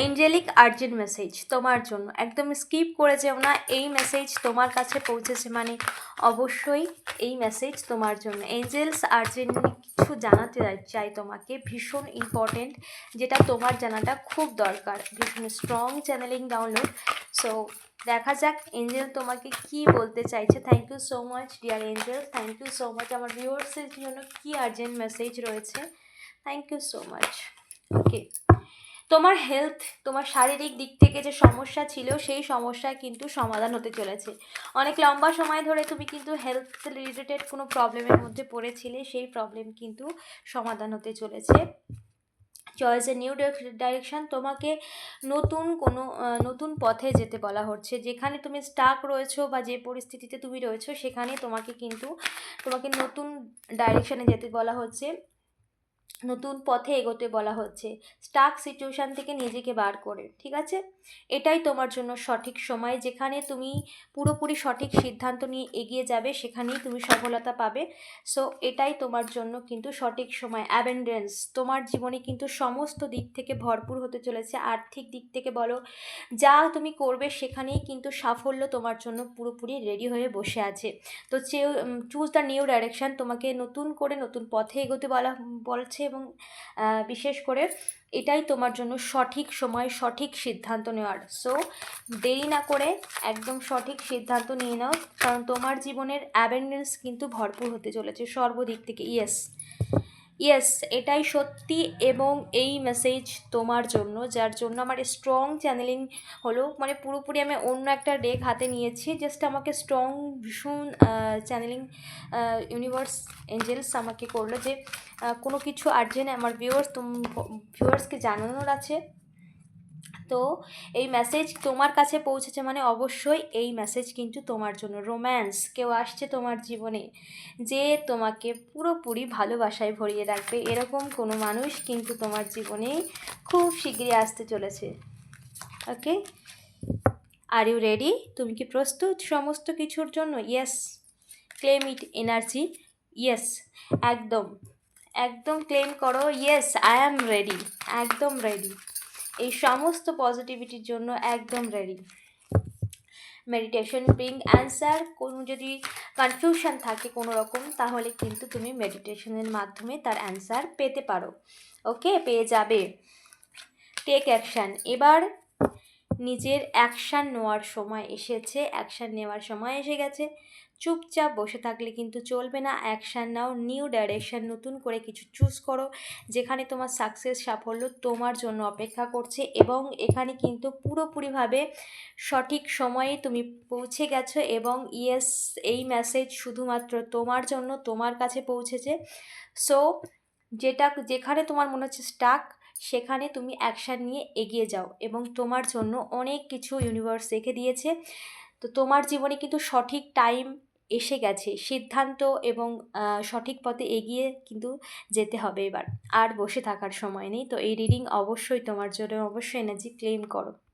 Angelic urgent message তোমার জন্য। একদম স্কিপ করে যেও না, এই মেসেজ তোমার কাছে পৌঁছেছে মানে অবশ্যই এই মেসেজ তোমার জন্য। এঞ্জেলস আর্জেন্ট কিছু জানাতে চাই- তোমাকে, ভীষণ ইম্পর্টেন্ট যেটা তোমার জানাটা খুব দরকার। ভীষণ স্ট্রং চ্যানেলিং ডাউনলোড সো দেখা যাক এঞ্জেল তোমাকে কি বলতে চাইছে। Thank you so much dear angel thank you so much আমার ভিউয়ার্সের জন্য কি আর্জেন্ট মেসেজ রয়েছে। Thank you so much okay তোমার হেলথ তোমার শারীরিক দিক থেকে যে সমস্যা ছিল, সেই সমস্যা কিন্তু সমাধান হতে চলেছে। অনেক লম্বা সময় ধরে তুমি কিন্তু হেলথ রিলেটেড কোনো প্রবলেমের মধ্যে পড়েছিলে, সেই প্রবলেম কিন্তু সমাধান হতে চলেছে। চয়েস এ নিউ ডাইরেকশান তোমাকে নতুন কোনো নতুন পথে যেতে বলা হচ্ছে। যেখানে তুমি স্টাক রয়েছো বা যে পরিস্থিতিতে তুমি রয়েছো, সেখানে তোমাকে কিন্তু, তোমাকে নতুন ডাইরেকশানে যেতে বলা হচ্ছে। নতুন পথে এগোতে বলা হচ্ছে। স্টাক সিচুয়েশান থেকে নিজেকে বার করে, ঠিক আছে? এটাই তোমার জন্য সঠিক সময়, যেখানে তুমি পুরোপুরি সঠিক সিদ্ধান্ত নিয়ে এগিয়ে যাবে, সেখানেই তুমি সফলতা পাবে। সো এটাই তোমার জন্য কিন্তু সঠিক সময় অ্যাবেন্ডেন্স তোমার জীবনে কিন্তু সমস্ত দিক থেকে ভরপুর হতে চলেছে, আর্থিক দিক থেকে বলো, যা তুমি করবে, সেখানেই কিন্তু সাফল্য তোমার জন্য পুরোপুরি রেডি হয়ে বসে আছে। তো চুজ দ্য নিউ ডাইরেকশান তোমাকে নতুন করে নতুন পথে এগোতে বলা, বলছে এবং বিশেষ করে এটাই তোমার জন্য সঠিক সময়, সঠিক সিদ্ধান্ত নেওয়ার। সো দেরি না করে একদম সঠিক সিদ্ধান্ত নিয়ে নাও, কারণ তোমার জীবনের অ্যাবেন্ডেন্স কিন্তু ভরপুর হতে চলেছে সর্বদিক থেকে। ইয়েস ইয়েস এটাই সত্যি এবং এই মেসেজ তোমার জন্য, যার জন্য আমার স্ট্রং চ্যানেলিং হলো। মানে পুরোপুরি আমি অন্য একটা ডেক হাতে নিয়েছি। জাস্ট আমাকে স্ট্রং ভীষণ চ্যানেলিং ইউনিভার্স এঞ্জেলস আমাকে করল যে কোনো কিছু আর্জেন্ট আমার ভিউয়ার্স তুম ভিউয়ার্সকে জানানোর আছে। তো এই মেসেজ তোমার কাছে পৌঁছেছে মানে অবশ্যই এই মেসেজ কিন্তু তোমার জন্য। রোম্যান্স কেউ আসছে তোমার জীবনে যে তোমাকে পুরোপুরি ভালোবাসায় ভরিয়ে রাখবে, এরকম কোনো মানুষ কিন্তু তোমার জীবনে খুব শীঘ্রই আসতে চলেছে। ওকে আর ইউ রেডি তুমি কি প্রস্তুত সমস্ত কিছুর জন্য? Yes claim it energy yes একদম। একদম ক্লেম করো। ইয়েস আই অ্যাম রেডি একদম রেডি এই সমস্ত পজিটিভিটির জন্য একদম রেডি মেডিটেশন ব্রিং অ্যান্সার কোনো যদি কনফিউশন থাকে কোনো রকম, তাহলে কিন্তু তুমি মেডিটেশনের মাধ্যমে তার অ্যান্সার পেতে পারো। ওকে পেয়ে যাবে। টেক অ্যাকশান এবার নিজের অ্যাকশান নেওয়ার সময় এসেছে অ্যাকশান নেওয়ার সময় এসে গেছে। চুপচাপ বসে থাকলে কিন্তু চলবে না অ্যাকশান নাও নিউ ডাইরেকশান নতুন করে কিছু চুজ করো, যেখানে তোমার সাকসেস সাফল্য তোমার জন্য অপেক্ষা করছে এবং এখানে কিন্তু পুরোপুরিভাবে সঠিক সময়ে তুমি পৌঁছে গেছো এবং ইয়েস এই মেসেজ শুধুমাত্র তোমার জন্য তোমার কাছে পৌঁছেছে। সো যেটা যেখানে তোমার মনে হচ্ছে স্টাক সেখানে তুমি অ্যাকশান নিয়ে এগিয়ে যাও এবং তোমার জন্য অনেক কিছু ইউনিভার্স রেখে দিয়েছে। তো তোমার জীবনে কিন্তু সঠিক টাইম এসে গেছে, সিদ্ধান্ত এবং সঠিক পথে এগিয়ে কিন্তু যেতে হবে এবার। আর বসে থাকার সময় নেই। তো এই রিডিং অবশ্যই তোমার জন্য, অবশ্যই এনার্জি ক্লেম করো।